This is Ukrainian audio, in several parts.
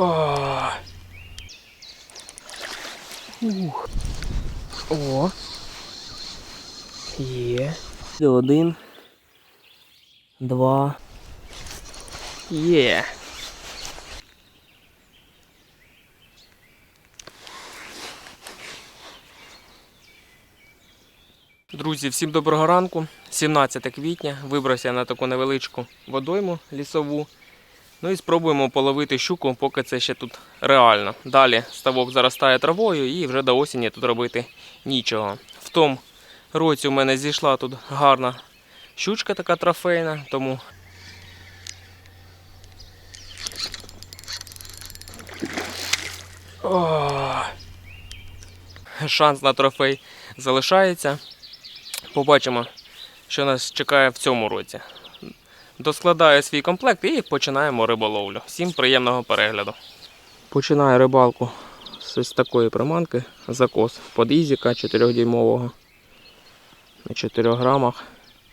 О. Ух. О. Є. Один. Два. Є. Друзі, всім доброго ранку. 17 квітня. Вибрався на таку невеличку водойму лісову. Ну і спробуємо половити щуку, поки це ще тут реально. Далі ставок заростає травою і вже до осені тут робити нічого. В тому році у мене зійшла тут гарна щучка така трофейна, тому. Шанс на трофей залишається. Побачимо, що нас чекає в цьому році. Доскладаю свій комплект і починаємо риболовлю. Всім приємного перегляду. Починаю рибалку з ось такої приманки закос подізіка 4-дюймового на 4 грамах.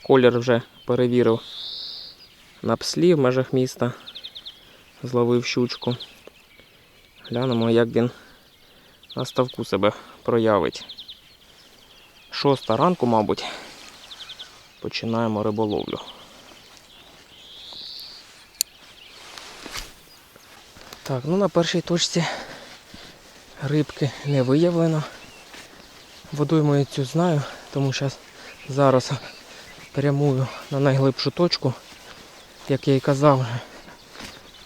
Колір вже перевірив на пслі в межах міста. Зловив щучку. Глянемо, як він на ставку себе проявить. Шоста ранку, мабуть, починаємо риболовлю. Так, ну на першій точці рибки не виявлено. Водойму я цю знаю, тому що зараз прямую на найглибшу точку. Як я і казав,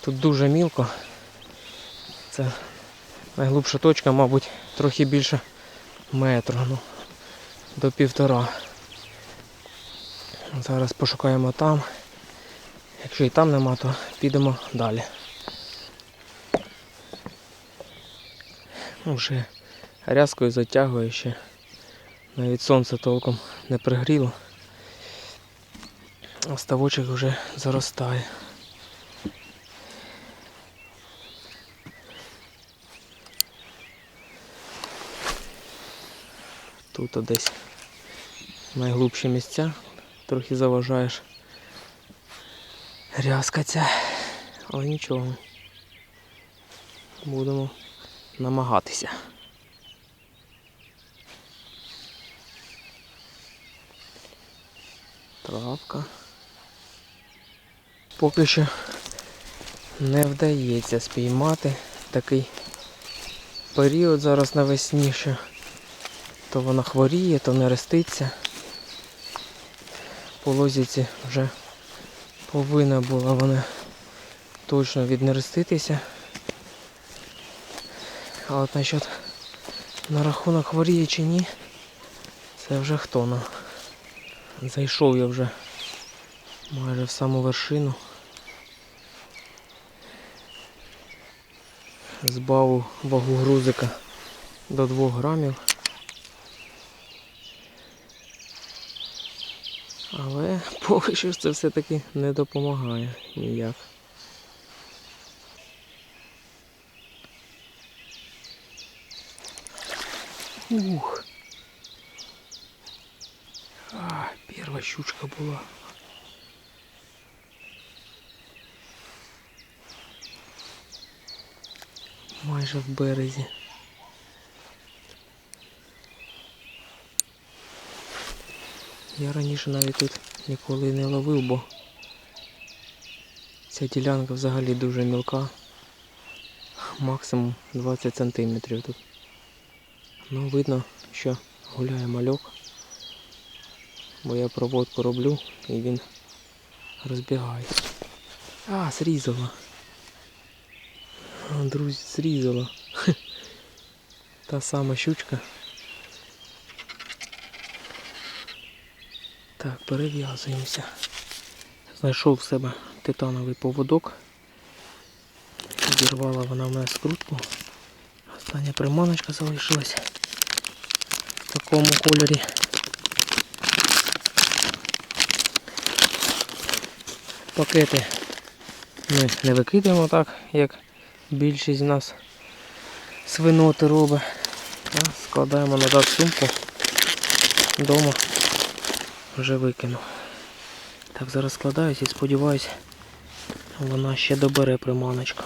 тут дуже мілко. Це найглибша точка, мабуть, трохи більше метру. Ну, до півтора. Зараз пошукаємо там. Якщо і там нема, то підемо далі. Ну, Вже рязкою затягує ще. Навіть сонце толком не пригріло. А ставочок вже заростає. Тут десь найглубші місця, трохи заважаєш. Рязка ця, але нічого. Будемо намагатися. Травка. Поки що не вдається спіймати такий період зараз навесні, що то вона хворіє, то не реститься. По лозіці вже повинна була вона точно віднереститися. А от насчет на рахунок хворіє чи ні, це вже хто на. Зайшов я вже майже в саму вершину. Збавив вагу грузика до 2 грамів. Але поки що це все-таки не допомагає ніяк. Ух. А, перша щучка була. Майже в березі. Я раніше навіть тут ніколи не ловив, бо ця ділянка взагалі дуже мілка. Максимум 20 сантиметрів тут. Ну видно, що гуляє мальок. Бо я проводку роблю і він розбігається. А, зрізала. Друзі, зрізала. Та сама щучка. Так, перев'язуємося. Знайшов в себе титановий поводок. Зірвала вона в мене скрутку. Остання приманочка залишилась в такому кольорі. Пакети ми не викидаємо так, як більшість з нас свиноти робить. Складаємо назад сумку. Дома вже викину. Так, зараз складаюсь і сподіваюсь, вона ще добере приманочку.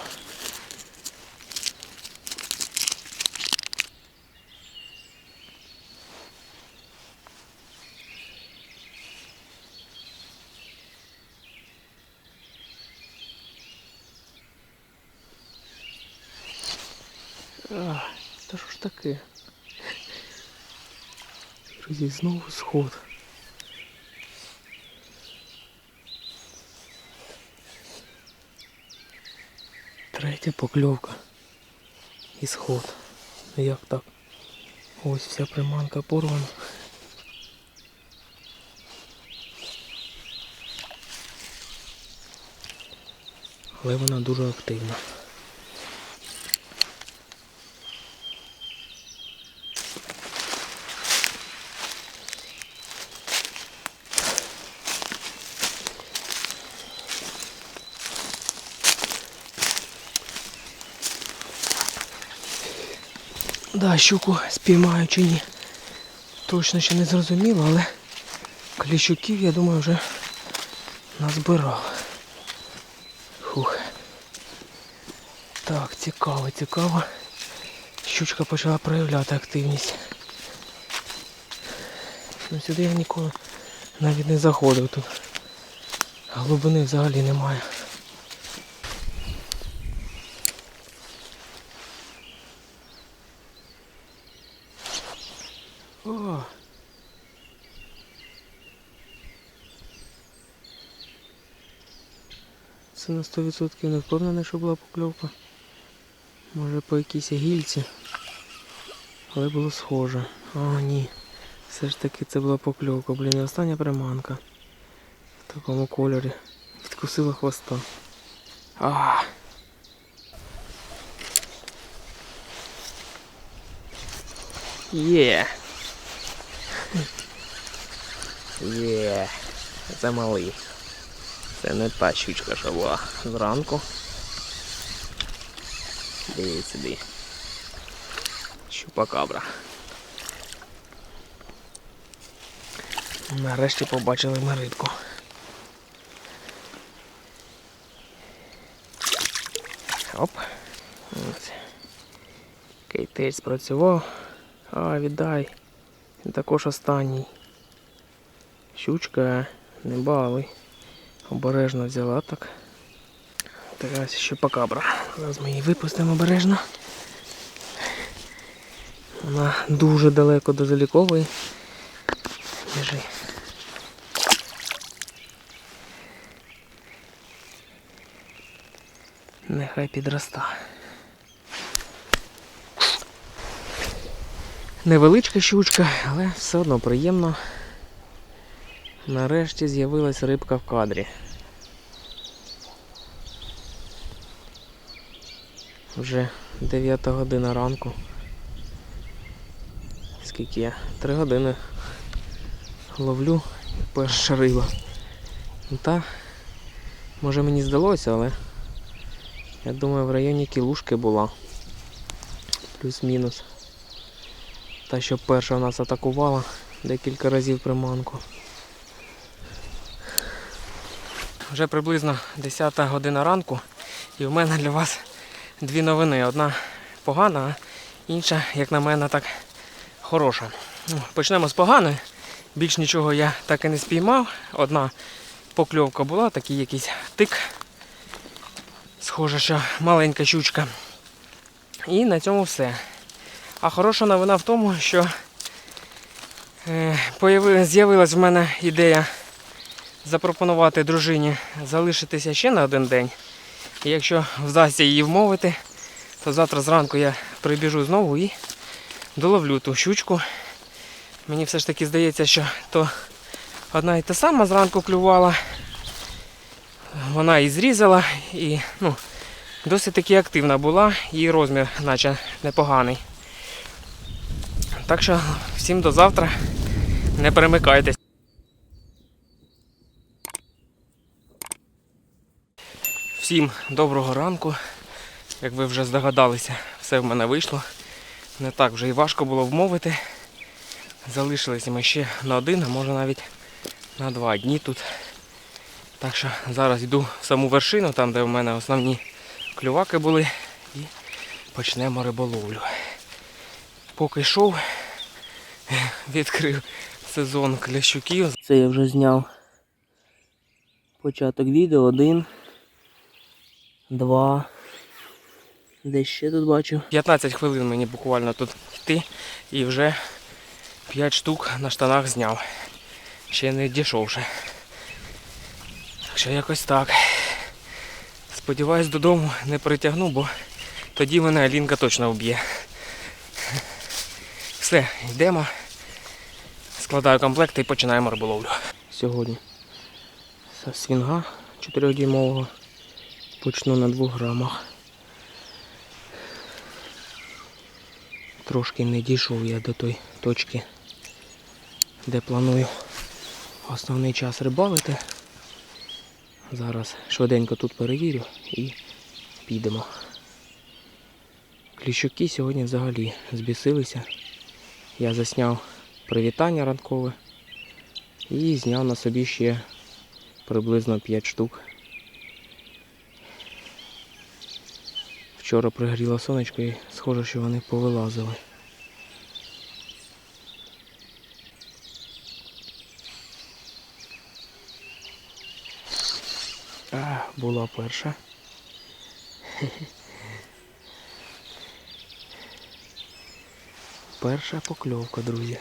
А, та що ж таке? Друзі, знову сход. Третя покльовка. І сход. Як так? Ось вся приманка порвана. Але вона дуже активна. Да, щуку спіймаю чи ні. Точно ще не зрозуміло, але кліщуків, я думаю, вже назбирав. Фух. Так, цікаво, цікаво. Щучка почала проявляти активність. Ну сюди я ніколи навіть не заходив тут. Глибини взагалі немає. Це на 100% не впевнений, що була покльовка. Може по якійсь гільці. Але було схоже. О, ні. Все ж таки це була покльовка. Блін, і остання приманка. В такому кольорі. Відкусила хвоста. А. Є. Є. Це малий. Це не та щучка, що була зранку. Дивіться сюди. Щупакабра. Нарешті побачили ми рибку. Оп. Ось. Кейтель спрацював. А, віддай. Він також останній. Щучка, не балуй. Обережно взяла так. Така щупакабра. Зараз ми її випустимо обережно. Вона дуже далеко до залікової. Біжи. Нехай підроста. Невеличка щучка, але все одно приємно. Нарешті з'явилась рибка в кадрі. Вже 9 година ранку. Скільки я? Три години ловлю перша риба. Та, може мені здалося, але я думаю в районі кілушки була. Плюс-мінус. Та що перша нас атакувала декілька разів приманку. Вже приблизно 10 година ранку і в мене для вас дві новини. Одна погана, а інша, як на мене, так хороша. Ну, Почнемо з поганої. Більш нічого я так і не спіймав. Одна покльовка була, такий якийсь тик. Схоже, що маленька щучка. І на цьому все. А хороша новина в тому, що е, з'явилась в мене ідея запропонувати дружині залишитися ще на один день. І якщо вдасться її вмовити, то завтра зранку я прибіжу знову і доловлю ту щучку. Мені все ж таки здається, що то одна і та сама зранку клювала. Вона і зрізала, і ну, досить таки активна була, і розмір наче непоганий. Так що всім до завтра. Не перемикайтесь. Всім доброго ранку. Як ви вже здогадалися, все в мене вийшло. Не так вже і важко було вмовити. Залишилися ми ще на один, а може навіть на два дні тут. Так що зараз йду в саму вершину, там де в мене основні клюваки були, і почнемо риболовлю. Поки йшов, відкрив сезон клящуків. Це я вже зняв початок відео. Один, два, Десь ще тут бачу. 15 хвилин мені буквально тут йти і вже 5 штук на штанах зняв. Ще не дійшовши. Так що якось так. Сподіваюсь, додому не притягну, бо тоді мене Алінка точно вб'є. Все, йдемо. Складаю комплекти і починаємо риболовлю. Сьогодні свінга 4-дюймового почну на 2 грамах. Трошки не дійшов я до той точки, де планую основний час рибалити. Зараз швиденько тут перевірю і підемо. Кліщуки сьогодні взагалі збісилися. Я засняв привітання ранкове і зняв на собі ще приблизно 5 штук. Вчора пригріло сонечко і схоже, що вони повилазили. Була перша. Перша покльовка, друзі.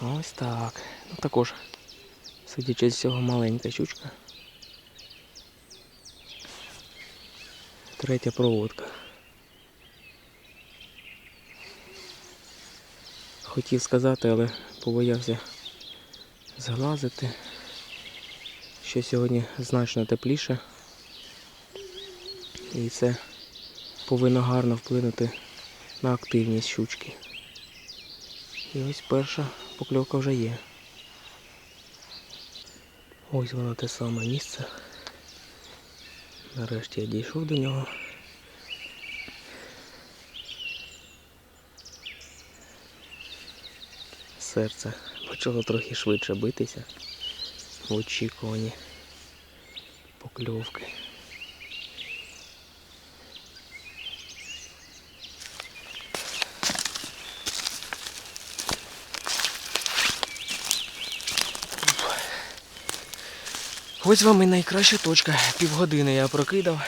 Ось так. Ну також, судячи з цього, маленька щучка. Третя проводка. Хотів сказати, але побоявся зглазити, що сьогодні значно тепліше. І це повинно гарно вплинути на активність щучки. І ось перша покльовка вже є. Ось воно те саме місце. Нарешті я дійшов до нього. Серце почало трохи швидше битися в очікуванні покльовки. Ось вам і найкраща точка. Півгодини я прокидав,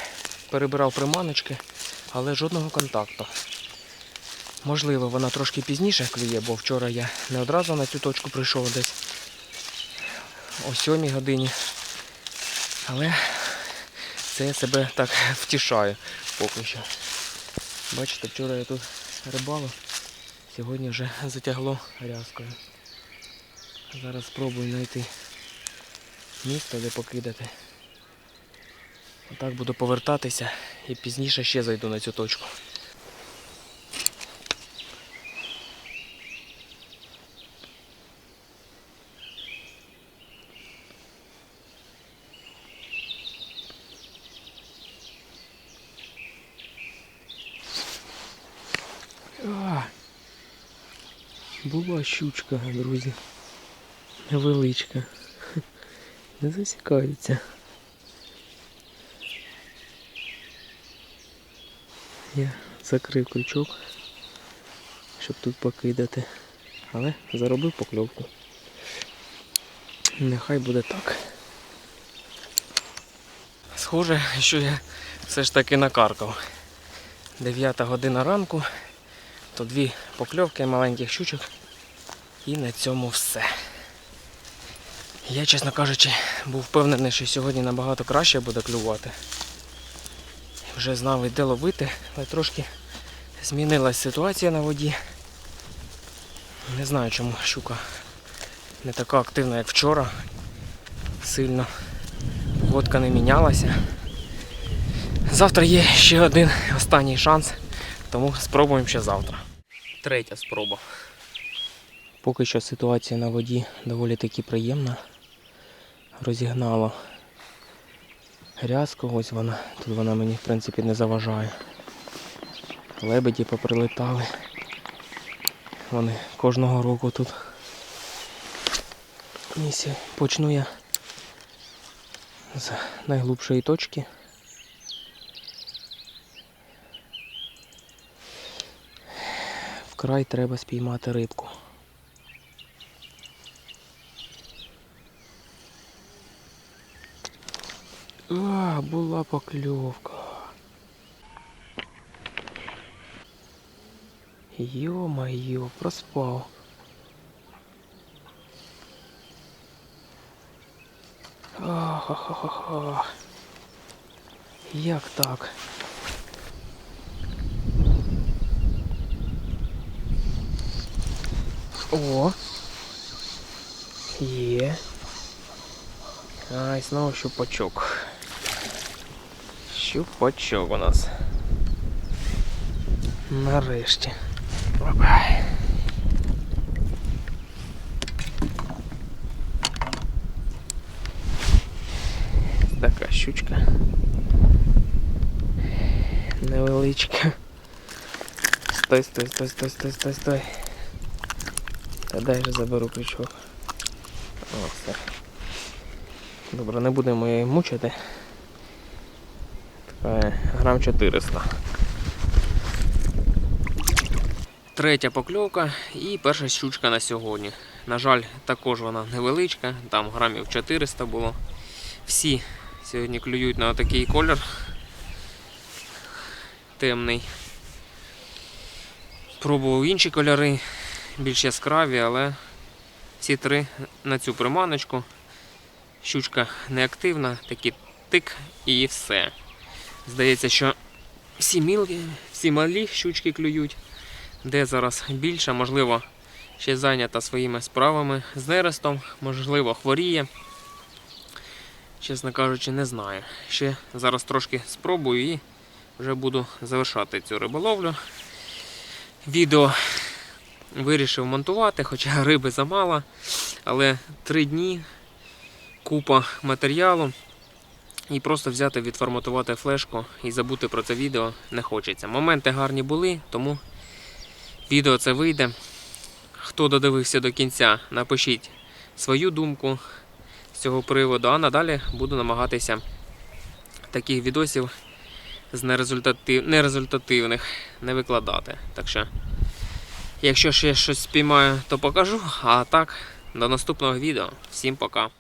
перебирав приманочки, але жодного контакту. Можливо, вона трошки пізніше клює, бо вчора я не одразу на цю точку прийшов десь о 7 годині. Але це я себе так втішаю поки що. Бачите, вчора я тут рибалив, сьогодні вже затягло рязкою. Зараз спробую знайти місто, де покидати. Отак буду повертатися і пізніше ще зайду на цю точку. Була щучка, друзі. Невеличка. Не засікається. Я закрив крючок, щоб тут покидати. Але заробив покльовку. Нехай буде так. Схоже, що я все ж таки накаркав. 9 година ранку, то дві покльовки маленьких щучок. І на цьому все. Я, чесно кажучи, був впевнений, що сьогодні набагато краще буде клювати. Вже знав де ловити, але трошки змінилась ситуація на воді. Не знаю, чому щука не така активна, як вчора. Сильно погодка не мінялася. Завтра є ще один останній шанс, тому спробуємо ще завтра. Третя спроба. Поки що ситуація на воді доволі таки приємна. Розігнала грязку, ось вона. Тут вона мені в принципі не заважає. Лебеді поприлетали. Вони кожного року тут. Місія. Почну я з найглубшої точки. Вкрай треба спіймати рибку. А, була покльовка. Йо-майо, проспав. Як так? О! Є. Ай, знову щупачок. Щупачок у нас. Нарешті. Опа. Така щучка. Невеличка. Стой, стой, стой, стой, стой, стой, стой. Та дай же заберу крючок. О, все. Добре, не будемо її мучити. Така грам 400. Третя покльовка і перша щучка на сьогодні. На жаль, також вона невеличка, там грамів 400 було. Всі сьогодні клюють на такий колір темний. Пробував інші кольори, більш яскраві, але всі три на цю приманочку. Щучка неактивна, такий тик і все. Здається, що всі мілкі, всі малі щучки клюють. Де зараз більше, можливо, ще зайнята своїми справами з нерестом, можливо, хворіє. Чесно кажучи, не знаю. Ще зараз трошки спробую і вже буду завершати цю риболовлю. Відео вирішив монтувати, хоча риби замало, але три дні, купа матеріалу. І просто взяти, відформатувати флешку і забути про це відео не хочеться. Моменти гарні були, тому відео це вийде. Хто додивився до кінця, напишіть свою думку з цього приводу, а надалі буду намагатися таких відосів з нерезультатив... нерезультативних не викладати. Так що, якщо ще щось спіймаю, то покажу. А так, до наступного відео. Всім пока.